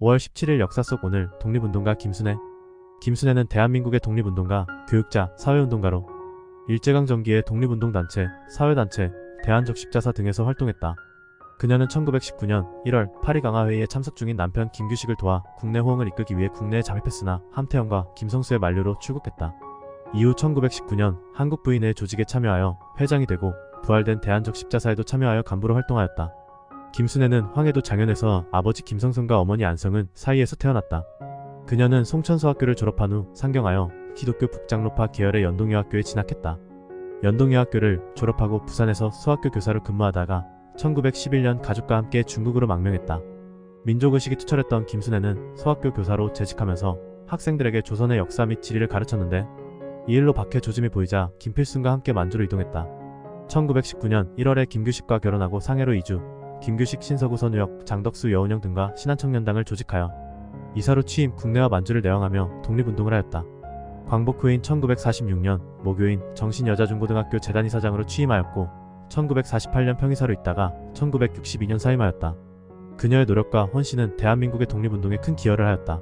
5월 17일 역사 속 오늘 독립운동가 김순애. 김순애는 대한민국의 독립운동가, 교육자, 사회운동가로 일제강점기의 독립운동단체, 사회단체, 대한적십자사 등에서 활동했다. 그녀는 1919년 1월 파리 강화회의에 참석 중인 남편 김규식을 도와 국내 호응을 이끌기 위해 국내에 잠입했으나 함태영과 김성수의 만류로 출국했다. 이후 1919년 한국 부인의 조직에 참여하여 회장이 되고 부활된 대한적십자사에도 참여하여 간부로 활동하였다. 김순애는 황해도 장현에서 아버지 김성선과 어머니 안성은 사이에서 태어났다. 그녀는 송천소학교를 졸업한 후 상경하여 기독교 북장로파 계열의 연동여학교에 진학했다. 연동여학교를 졸업하고 부산에서 수학교 교사로 근무하다가 1911년 가족과 함께 중국으로 망명했다. 민족의식이 투철했던 김순애는 소학교 교사로 재직하면서 학생들에게 조선의 역사 및 지리를 가르쳤는데 이 일로 박해 조짐이 보이자 김필순과 함께 만주로 이동했다. 1919년 1월에 김규식과 결혼하고 상해로 이주, 김규식 신서구 선우혁, 장덕수 여운영 등과 신한청년당을 조직하여 이사로 취임 국내와 만주를 내왕하며 독립운동을 하였다. 광복 후인 1946년 모교인 정신여자중고등학교 재단이사장으로 취임하였고 1948년 평이사로 있다가 1962년 사임하였다. 그녀의 노력과 헌신은 대한민국의 독립운동에 큰 기여를 하였다.